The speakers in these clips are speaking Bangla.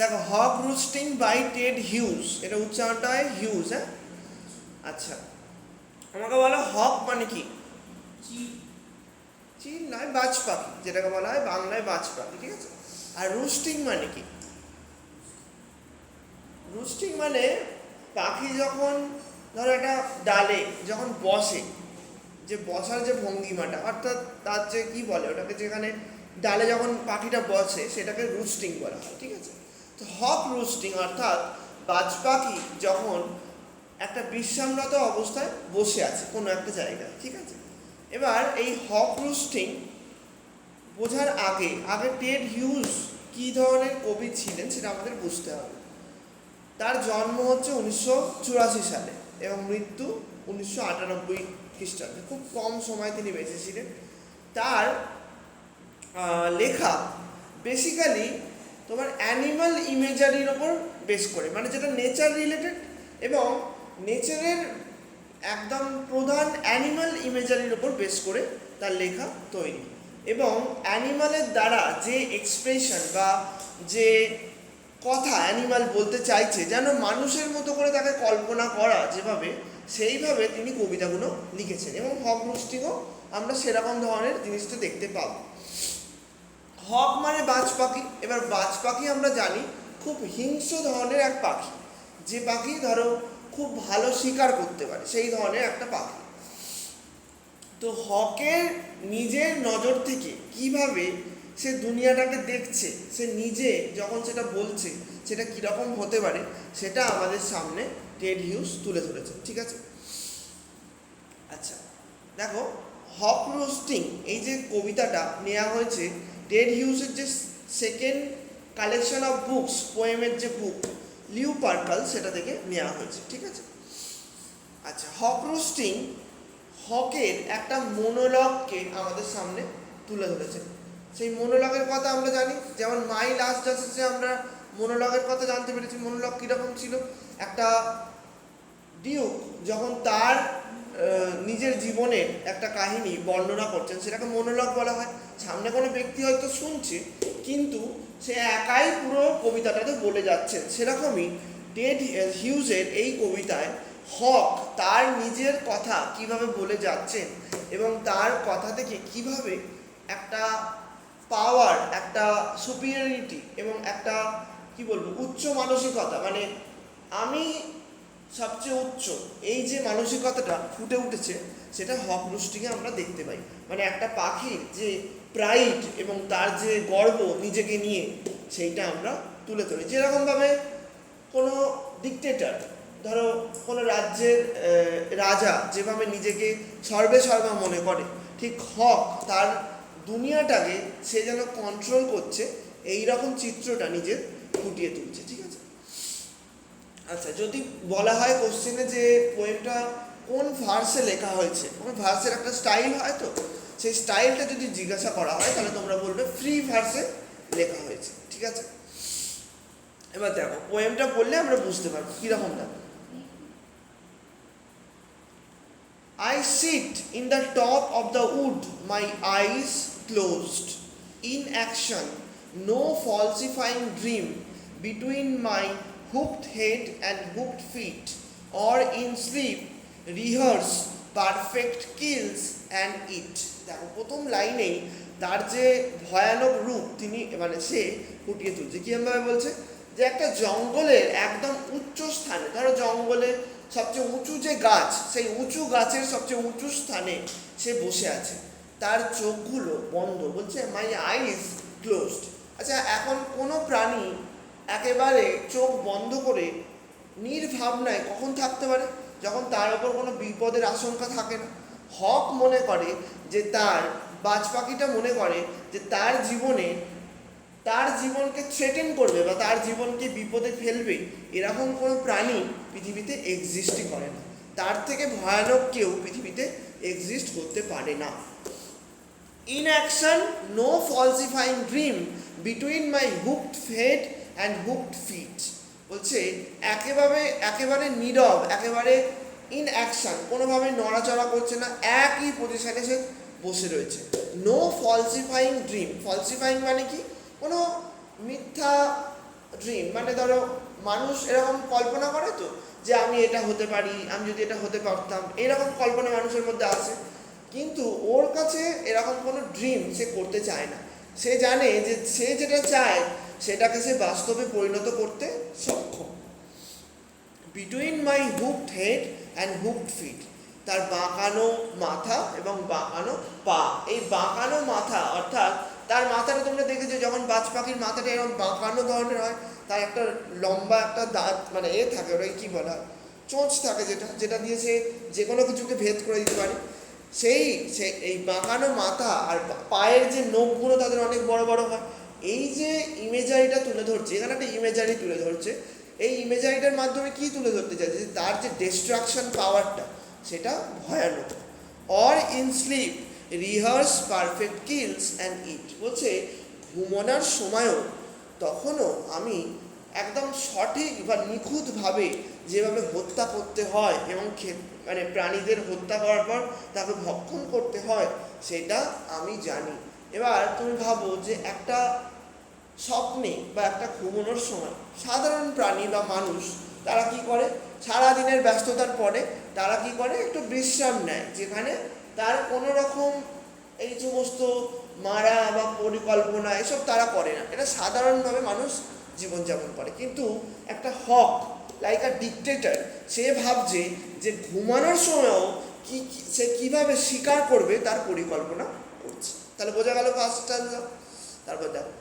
দেখো hawk roosting by Ted Hughes এটা উচ্চারণটা হয় হিউজ হ্যাঁ? আচ্ছা আমাকে বলো হক মানে কি? চিল নয় বাজ পাখি যেটাকে বলা হয় বাংলায় বাজ পাখি ঠিক আছে? আর রুস্টিং মানে কি? রুস্টিং মানে পাখি যখন ধরো একটা ডালে যখন বসে যে বসার যে ভঙ্গিমাটা অর্থাৎ তার যে কি বলে ওটাকে যেখানে ডালে যখন পাখিটা বসে সেটাকে রুস্টিং বলা হয় ঠিক আছে? হক রুস্টিং অর্থাৎ বাজ পাখি যখন একটা বিশ্রামরত অবস্থায় বসে আছে কোনো একটা জায়গায়, ঠিক আছে? এবার এই হক রুস্টিং বোঝার আগে আগে টেড হিউজ কী ধরনের কবি ছিলেন সেটা আমাদের বুঝতে হবে। তার জন্ম হচ্ছে উনিশশো চুরাশি সালে এবং মৃত্যু উনিশশো আটানব্বই খ্রিস্টাব্দে। খুব কম সময় তিনি বেঁচেছিলেন তার লেখা বেসিক্যালি তোমার অ্যানিমাল ইমেজারির ওপর বেস করে মানে যেটা নেচার রিলেটেড এবং নেচারের একদম প্রধান অ্যানিমাল ইমেজারির ওপর বেস করে তার লেখা তৈরি। এবং অ্যানিমালের দ্বারা যে এক্সপ্রেশন বা যে কথা অ্যানিমাল বলতে চাইছে, যেন মানুষের মতো করে তাকে কল্পনা করা যেভাবে, সেইভাবে তিনি কবিতাগুলো লিখেছেন এবং হক আমরা সেরকম ধরনের জিনিসটা দেখতে পাবো। হক মানে বাজ পাখি। এবার বাজ পাখি আমরা জানি, খুব হিংস্র ধরনের এক পাখি। যে পাখি ধরো খুব ভালো শিকার করতে পারে, সেই ধরনের একটা পাখি। তো হকের নিজের নজর থেকে কীভাবে সে দুনিয়াটাকে দেখছে, সে নিজে যখন সেটা বলছে, সেটা কীরকম হতে পারে, সেটা আমাদের সামনে টেড হিউজ তুলে ধরেছে, ঠিক আছে? আচ্ছা দেখো, হক রোস্টিং এই যে কবিতাটা নেওয়া হয়েছে টেড হিউজের যে সেকেন্ড কালেকশন অফ বুকস পোয়েমের যে বুক লিউ পার্কাল সেটা থেকে নেওয়া হয়েছে, ঠিক আছে? আচ্ছা হক রোস্টিং হকের একটা মনোলগকে আমাদের সামনে তুলে ধরেছে। সেই মনোলগের কথা আমরা জানি, যেমন মাই লাস্ট জাস্টিসে আমরা মনোলগের কথা জানতে পেরেছি মনোলগ কীরকম ছিল? একটা ডিউক যখন তার নিজের জীবনের একটা কাহিনী বর্ণনা করছেন, সেটাকে মনোলগ বলা হয়। সামনে কোনো ব্যক্তি হয়তো শুনছে, কিন্তু সে একাই পুরো কবিতাটাতে বলে যাচ্ছেন। সেরকমই টেড হিউজের এই কবিতায় হক তার নিজের কথা কীভাবে বলে যাচ্ছেন এবং তার কথা থেকে কীভাবে একটা পাওয়ার একটা সুপিরিয়রিটি এবং একটা, কি বলব, উচ্চ মানসিকতা মানে আমি সবচেয়ে উচ্চ। এই যে মানসিকতাটা ফুটে উঠেছে, সেটা হক রুষ্টিকে আমরা দেখতে পাই। মানে একটা পাখির যে প্রাইড এবং তার যে গর্ব নিজেকে নিয়ে, সেইটা আমরা তুলে ধরি। যেরকমভাবে কোনো ডিকটেটর ধরো কোনো রাজ্যের রাজা যেভাবে নিজেকে সর্বে সর্বা মনে করে, ঠিক হক তার দুনিয়াটাকে সে যেন কন্ট্রোল করছে এই রকম চিত্রটা নিজের ফুটিয়ে তুলছে, ঠিক আছে? আচ্ছা যদি বলা হয় কোশ্চেনে যে পোয়েমটা কোন ভার্সে লেখা হয়েছে কোন ভার্সের একটা স্টাইল হয় তো? সেই স্টাইলটা যদি জিজ্ঞাসা করা হয় তাহলে তোমরা বলবে ফ্রি ভার্সে লেখা হয়েছে ঠিক আছে? এবার দেখো পোয়েমটা পড়লে আমরা বুঝতে পারব কীরকম দেখো I sit in the top of the wood, my eyes closed. In action, no falsifying dream between my hooked head and hooked feet, or in sleep, rehearse perfect kills and eat. দেখো প্রথম লাইনেই তার যে ভয়ানক রূপ তিনি মানে সে ফুটিয়ে তুলছে। কিরমভাবে বলছে? যে একটা জঙ্গলের একদম উচ্চ স্থানে ধরো জঙ্গলে সবচেয়ে উঁচু যে গাছ সেই উঁচু গাছের সবচেয়ে উঁচু স্থানে সে বসে আছে। তার চোখগুলো বন্ধ বলছে মাই আইজ ক্লোজড আচ্ছা এখন কোনো প্রাণী একেবারে চোখ বন্ধ করে নির্ভাবনায় কখন থাকতে পারে? যখন তার ওপর কোনো বিপদের আশঙ্কা থাকে না। হক মনে করে যে তার বাজ পাখিটা মনে করে যে তার জীবনে, তার জীবনকে থ্রেটেন করবে বা তার জীবনকে বিপদে ফেলবে এরকম কোনো প্রাণী পৃথিবীতে এক্সিস্টই করে না। তার থেকে ভয়ানক কেউ পৃথিবীতে এক্সিস্ট করতে পারে না। In action no falsifying dream between my hooked head and hooked feet বলছে, একেবারে একেবারে নীরব, একেবারে ইন অ্যাকশন কোনোভাবে নড়াচড়া করছে না, একই পজিশনে সে বসে রয়েছে। নো ফলসিফাইং ড্রিম ফলসিফাইং মানে কি? কোনো মিথ্যা ড্রিম মানে ধরো, মানুষ এরকম কল্পনা করে তো, যে আমি এটা হতে পারি, আমি যদি এটা হতে পারতাম, এরকম কল্পনা মানুষের মধ্যে আছে। কিন্তু ওর কাছে এরকম কোনো ড্রিম সে করতে চায় না। সে জানে যে, সে যেটা চায় সেটাকে সে বাস্তবে পরিণত করতে সক্ষম। Between my hooked head and hooked feet তার বাঁকানো মাথা এবং বাঁকানো পা। এই বাঁকানো মাথা, অর্থাৎ তার মাথাটা তোমরা দেখেছ, যখন বাজ পাখির মাথাটা এরকম বাঁকানো ধরনের হয়, তার একটা লম্বা একটা দাঁত মানে এ থাকে, ওটাকে কী বলা? হয় চোঁচ থাকে যেটা যেটা দিয়ে সে যে কোনো কিছুকে ভেদ করে দিতে পারে। সেই সে এই বাঁকানো মাথা আর পায়ের যে নখগুলো তাদের অনেক বড় বড় হয় এই যে ইমেজারিটা তুলে ধরছে, এখানে একটা ইমেজারি তুলে ধরছে, এই ইমেজারিটার মাধ্যমে কি তুলে ধরতে চাইছে? যে তার যে ডিস্ট্রাকশন পাওয়ারটা সেটা ভয়ানক। Or in sleep rehearse perfect kills and eat বলছে, ঘুমোনোর সময়ও তখনও আমি একদম সঠিক বা নিখুঁতভাবে যেভাবে হত্যা করতে হয় এবং মানে প্রাণীদের হত্যা করার পর তাকে ভক্ষণ করতে হয়, সেটা আমি জানি। এবার তুমি ভাবো যে একটা স্বপ্নে বা একটা ঘুমানোর সময়। সাধারণ প্রাণী বা মানুষ, তারা কি করে? সারা দিনের ব্যস্ততার পরে তারা কি করে? একটু বিশ্রাম নেয়, যেখানে তার কোনো রকম এই সমস্ত মারা বা পরিকল্পনা এসব তারা করে না। এটা সাধারণভাবে মানুষ জীবনযাপন করে। কিন্তু একটা হক লাইক আ ডিকটেটর সে ভাবছে যে ঘুমানোর সময়ও কি, সে কীভাবে শিকার করবে তার পরিকল্পনা করছে। তাহলে বোঝা গেল কাজটা, তারপর দেখো।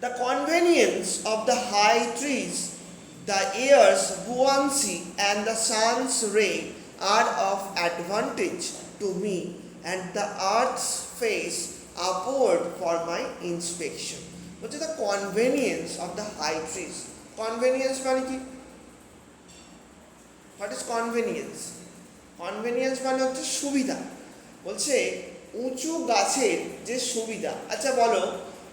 The convenience of the high trees, the air's buoyancy, and the sun's ray are of advantage to me, and the earth's face upward for my inspection. বলছে the convenience of the high trees. Convenience মানে কি? What is convenience? Convenience মানে হচ্ছে সুবিধা বলছে উঁচু গাছের যে সুবিধা আচ্ছা বলো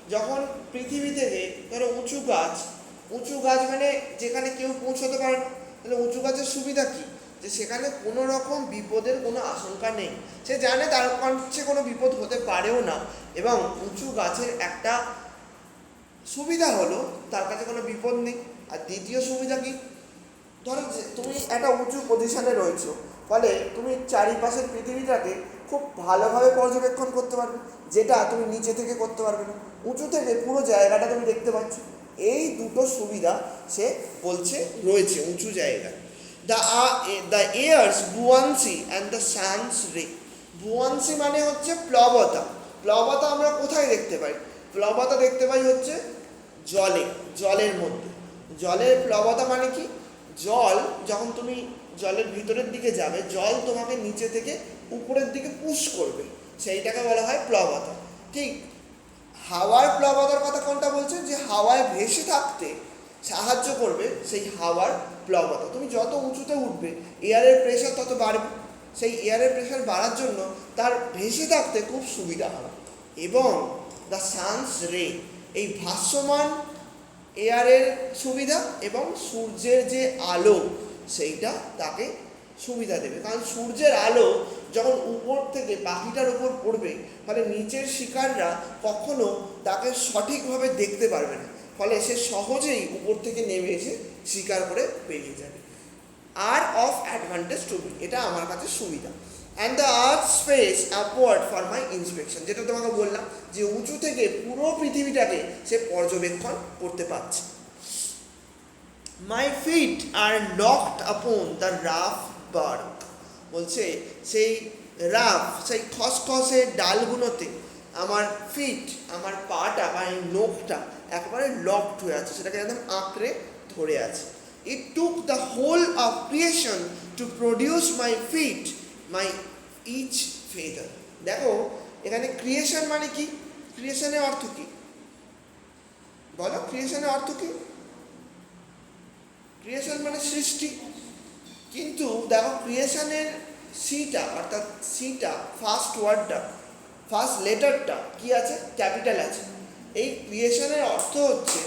যখন পৃথিবী থেকে ধরো উঁচু গাছ উঁচু গাছ মানে যেখানে কেউ পৌঁছতে পারে না। তাহলে উঁচু গাছের সুবিধা কী? যে সেখানে কোনো রকম বিপদের কোনো আশঙ্কা নেই। সে জানে তার কাছে কোনো বিপদ হতে পারেও না। এবং উঁচু গাছের একটা সুবিধা হলো তার কাছে কোনো বিপদ নেই। আর দ্বিতীয় সুবিধা কি? ধরো তুমি একটা উঁচু পজিশনে রয়েছো। ফলে তুমি চারিপাশের পৃথিবীটাকে খুব ভালোভাবে পর্যবেক্ষণ করতে পারবে, যেটা তুমি নিচে থেকে করতে পারবে না। উঁচু থেকে পুরো জায়গাটা তুমি দেখতে পাচ্ছ। এই দুটো সুবিধা সে বলছে রয়েছে, উঁচু জায়গায় the the air's buoyancy and the sun's ray buoyancy মানে হচ্ছে প্লবতা। প্লবতা আমরা কোথায় দেখতে পাই? প্লবতা দেখতে পাই হচ্ছে জলে, জলের মধ্যে। জলের প্লবতা মানে কি? জল যখন তুমি জলের ভিতরের দিকে যাবে, জল তোমাকে নিচে থেকে উপরের দিকে পুশ করবে। সেইটাকে বলা হয় প্লবতা ঠিক হাওয়ার প্লবতার কথা কোনটা বলছে? যে হাওয়ায় ভেসে থাকতে সাহায্য করবে সেই হাওয়ার প্লবতা তুমি যত উঁচুতে উঠবে এয়ারের প্রেশার তত বাড়বে। সেই এয়ারের প্রেশার বাড়ার জন্য তার ভেসে থাকতে খুব সুবিধা হবে। এবং দ্য সানস রে এই ভাসমান এয়ারের সুবিধা এবং সূর্যের যে আলো সেইটা তাকে সুবিধা দেবে। কারণ সূর্যের আলো যখন উপর থেকে পাখিটার উপর পড়বে, ফলে নিচের শিকাররা কখনো তাকে সঠিকভাবে দেখতে পারবে না। ফলে সে সহজেই উপর থেকে নেমে এসে শিকার করে বেরিয়ে যাবে। আর অফ অ্যাডভান্টেজ টু এটা আমার কাছে সুবিধা। And the earth's face upward for my inspection যেটা তোমাকে বললাম যে উঁচু থেকে পুরো পৃথিবীটাকে সে পর্যবেক্ষণ করতে পারছে। My feet are locked upon the rough bark বলছে, সেই রাফ সেই খসখসে ডালগুলোতে আমার ফিট আমার পাটা বা এই নখটা একেবারে লকড হয়ে আছে, সেটাকে একদম আঁকড়ে ধরে আছে। It took the whole of creation to produce my feet my each feather দেখো, এখানে ক্রিয়েশন মানে কি? ক্রিয়েশনের অর্থ কি? বলো ক্রিয়েশনের অর্থ কি? ক্রিয়েশন মানে সৃষ্টি। কিন্তু দেখো ক্রিয়েশনের সিটা অর্থাৎ সিটা ফার্স্ট ওয়ার্ডটা ফার্স্ট লেটারটা কি আছে? ক্যাপিটাল আছে। এই ক্রিয়েশনের অর্থ হচ্ছে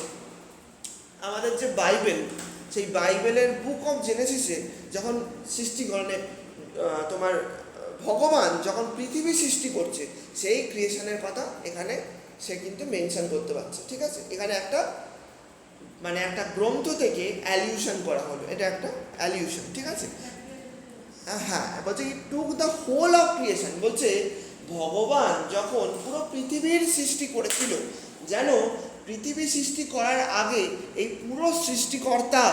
আমাদের যে বাইবেল, সেই বাইবেলের বুক অফ জেনেসিসে যখন সৃষ্টি মানে তোমার ভগবান যখন পৃথিবী সৃষ্টি করছে, সেই ক্রিয়েশনের কথা এখানে সে কিন্তু মেনশন করতে পারছে, ঠিক আছে? এখানে একটা মানে একটা গ্রন্থ থেকে অ্যালিউশন করা হলো। এটা একটা অ্যালিউশন ঠিক আছে? হ্যাঁ বলছে কি took the whole of creation বলছে, ভগবান যখন পুরো পৃথিবীর সৃষ্টি করেছিল, যেন পৃথিবী সৃষ্টি করার আগে এই পুরো সৃষ্টিকর্তা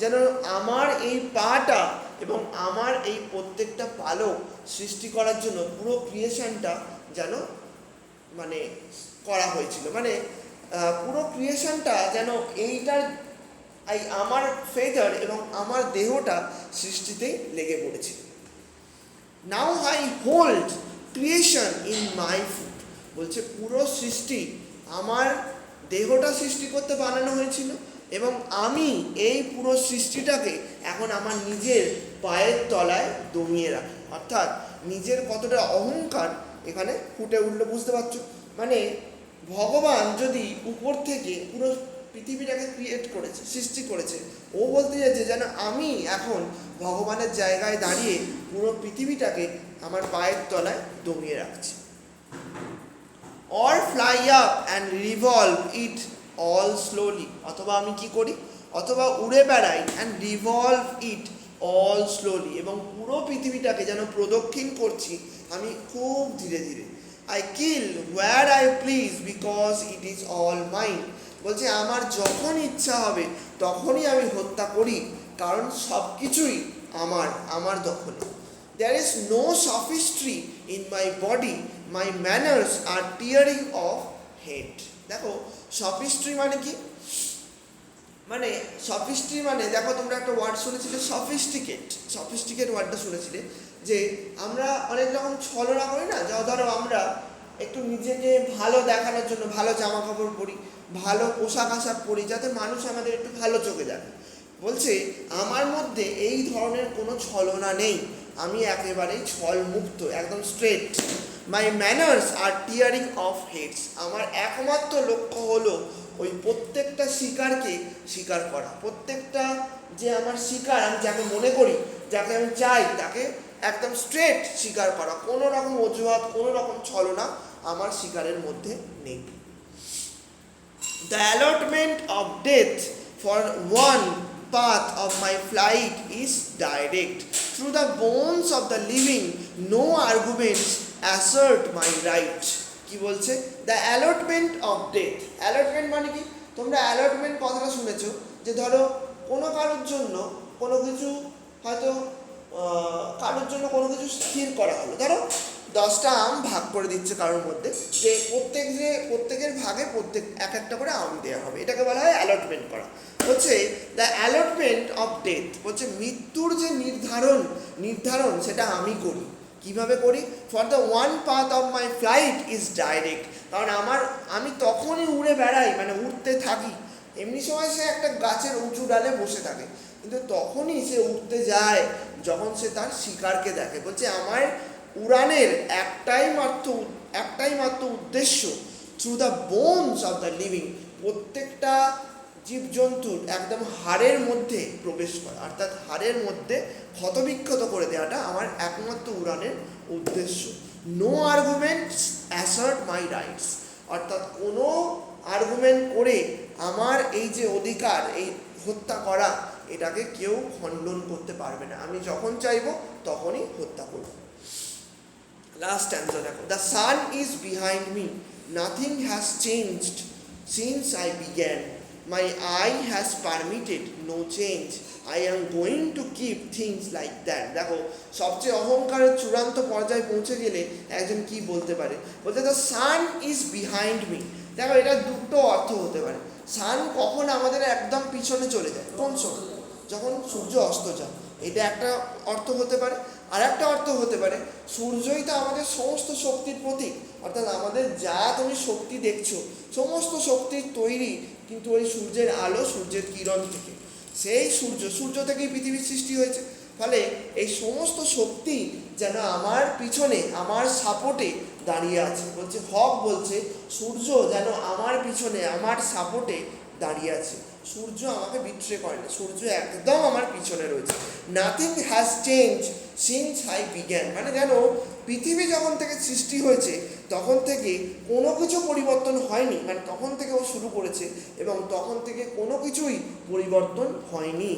যেন আমার এই পাটা এবং আমার এই প্রত্যেকটা পালক সৃষ্টি করার জন্য পুরো ক্রিয়েশনটা যেন মানে করা হয়েছিল। মানে পুরো ক্রিয়েশনটা যেন এইটার, এই আমার ফেদার এবং আমার দেহটা সৃষ্টিতেই লেগে পড়েছে। Now I hold creation in my foot বলছে, পুরো সৃষ্টি আমার দেহটা সৃষ্টি করতে বানানো হয়েছিল এবং আমি এই পুরো সৃষ্টিটাকে এখন আমার নিজের পায়ের তলায় দমিয়ে রাখি। অর্থাৎ নিজের কতটা অহংকার এখানে ফুটে উঠল, বুঝতে পারছ? মানে ভগবান যদি উপর থেকে পুরো পৃথিবীটাকে ক্রিয়েট করেছে, সৃষ্টি করেছে, ও বলতে চাইছে যেন আমি এখন ভগবানের জায়গায় দাঁড়িয়ে পুরো পৃথিবীটাকে আমার পায়ের তলায় দমিয়ে রাখছি। Or fly up and revolve it all slowly অথবা আমি কি করি? অথবা উড়ে বেড়াই and revolve it all slowly এবং পুরো পৃথিবীটাকে যেন প্রদক্ষিণ করছি আমি খুব ধীরে ধীরে। I kill where I please because it is all mind বলছে, আমার যখন ইচ্ছা হবে, তখনই আমি হত্যা করি, কারণ সব কিছুই আমার আমার দখলে। There is no sophistry in my body my manners R tearing of hate. দেখো সফিস্ট্রি মানে কি? মানে সফিস্ট্রি মানে দেখো তোমরা একটা ওয়ার্ড শুনেছিলে সফিস্টিকেট সফিস্টিকেট ওয়ার্ডটা শুনেছিলে। যে আমরা অনেক রকম ছলনা করি না? যা ধরো আমরা একটু নিজেকে ভালো দেখানোর জন্য ভালো জামা কাপড় পরি, ভালো পোশাক আশাক পরি, যাতে মানুষ আমাদের একটু ভালো চোখে দেখে। বলছে, আমার মধ্যে এই ধরনের কোনো ছলনা নেই। আমি একেবারেই ছল মুক্ত একদম straight my manners are tearing off heads আমার একমাত্র লক্ষ্য হলো ওই প্রত্যেকটা শিকারকে স্বীকার করা। প্রত্যেকটা যে আমার শিকার, আমি যাকে মনে করি, যাকে আমি চাই, তাকে একদম স্ট্রেট স্বীকার করা কোনো রকম অজুহাত কোনো রকম ছলনা আমার শিকারের মধ্যে নেই। The allotment of death for one path of my flight is direct. Through the bones of the living, no arguments assert my right. কি বলছে? The allotment of death allotment মানে কি? তোমরা অ্যালটমেন্ট কথাটা শুনেছো যে ধরো কোনো কারোর জন্য কোনো কিছু হয়তো কারোর জন্য কোনো কিছু স্থির করা হলো। ধরো, দশটা আম ভাগ করে দিচ্ছে কারোর মধ্যে, যে প্রত্যেক যে প্রত্যেকের ভাগে প্রত্যেক এক একটা করে আম দেওয়া হবে। এটাকে বলা হয় অ্যালটমেন্ট করা। হচ্ছে দ্য অ্যালটমেন্ট অফ ডেথ হচ্ছে মৃত্যুর যে নির্ধারণ নির্ধারণ, সেটা আমি করি। কীভাবে করি? For the one path of my flight is direct কারণ আমার, আমি তখনই উড়ে বেড়াই মানে উড়তে থাকি। এমনি সময় সে একটা গাছের উঁচু ডালে বসে থাকে। কিন্তু তখনই সে উঠতে যায় যখন সে তার শিকারকে দেখে, বলছে আমার উড়ানের একটাই মাত্র একটাই মাত্র উদ্দেশ্য through the bones of the living প্রত্যেকটা জীবজন্তুর একদম হাড়ের মধ্যে প্রবেশ করা, অর্থাৎ হাড়ের মধ্যে ক্ষতবিক্ষত করে দেওয়াটা আমার একমাত্র উড়ানের উদ্দেশ্য। No arguments assert my rights অর্থাৎ কোনো আর্গুমেন্ট করে আমার এই যে অধিকার, এই হত্যা করা এটাকে কেউ খণ্ডন করতে পারবে না। আমি যখন চাইব তখনই হত্যা করব। লাস্ট অ্যান্সার দেখো। The sun is behind me nothing has changed since I began my eye has permitted no change I am going to keep things like that দেখো, সবচেয়ে অহংকারের চূড়ান্ত পর্যায়ে পৌঁছে গেলে একজন কি বলতে পারে? বলতে the sun is behind me দেখো, এটা দুটো অর্থ হতে পারে। সান কখন আমাদের একদম পিছনে চলে যায়? কোন সময়? যখন সূর্য অস্ত যায়, এটা একটা অর্থ হতে পারে। আর একটা অর্থ হতে পারে, সূর্যই তো আমাদের সমস্ত শক্তির প্রতীক। অর্থাৎ আমাদের যা তুমি শক্তি দেখছ, সমস্ত শক্তির তৈরি কিন্তু ওই সূর্যের আলো, সূর্যের কিরণ থেকে। সেই সূর্য সূর্য থেকেই পৃথিবীর সৃষ্টি হয়েছে। ফলে এই সমস্ত শক্তি যেন আমার পিছনে, আমার সাপোর্টে দাঁড়িয়ে আছে। বলছে, হক বলছে, সূর্য যেন আমার পিছনে, আমার সাপোর্টে দাঁড়িয়ে আছে। সূর্য আমাকে বিট্রে করে না। সূর্য একদম আমার পিছনে রয়েছে। Nothing has change since I বিজ্ঞান মানে যেন পৃথিবী যখন থেকে সৃষ্টি হয়েছে, তখন থেকে কোনো কিছু পরিবর্তন হয়নি। মানে তখন থেকে ও শুরু করেছে এবং তখন থেকে কোনো কিছুই পরিবর্তন হয়নি।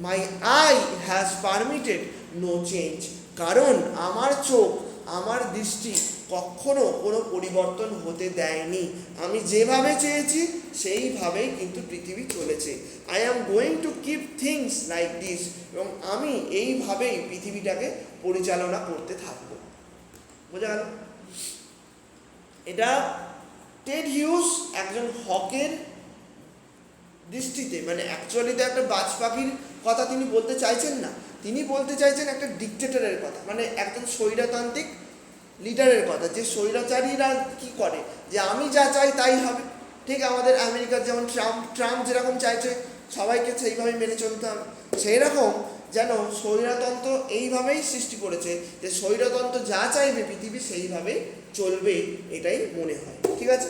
My eye has permitted no change কারণ আমার চোখ আমার দৃষ্টি কখনো কোনো পরিবর্তন হতে দেয়নি। আমি যেভাবে চেয়েছি, সেইভাবেই কিন্তু পৃথিবী চলেছে। I am going to keep things like this এবং আমি এইভাবেই পৃথিবীটাকে পরিচালনা করতে থাকব। বোঝা গেল? এটা টেড হিউজ একজন হকের দৃষ্টিতে মানে অ্যাকচুয়ালি তো একটা বাজ পাখির কথা তিনি বলতে চাইছেন না। তিনি বলতে চাইছেন একটা ডিকটেটরের কথা মানে একজন স্বৈরতান্ত্রিক লিডারের কথা, যে স্বৈরাচারীরা কি করে, যে আমি যা চাই তাই হবে। ঠিক আমাদের আমেরিকার যেমন ট্রাম্প ট্রাম্প যেরকম চাইছে, সবাইকে সেইভাবে মেনে চলতে হবে। সেই রকম যেন স্বৈরতন্ত্র এইভাবেই সৃষ্টি করেছে, যে স্বৈরতন্ত্র যা চাইবে পৃথিবী সেইভাবে চলবে, এটাই মনে হয়। ঠিক আছে?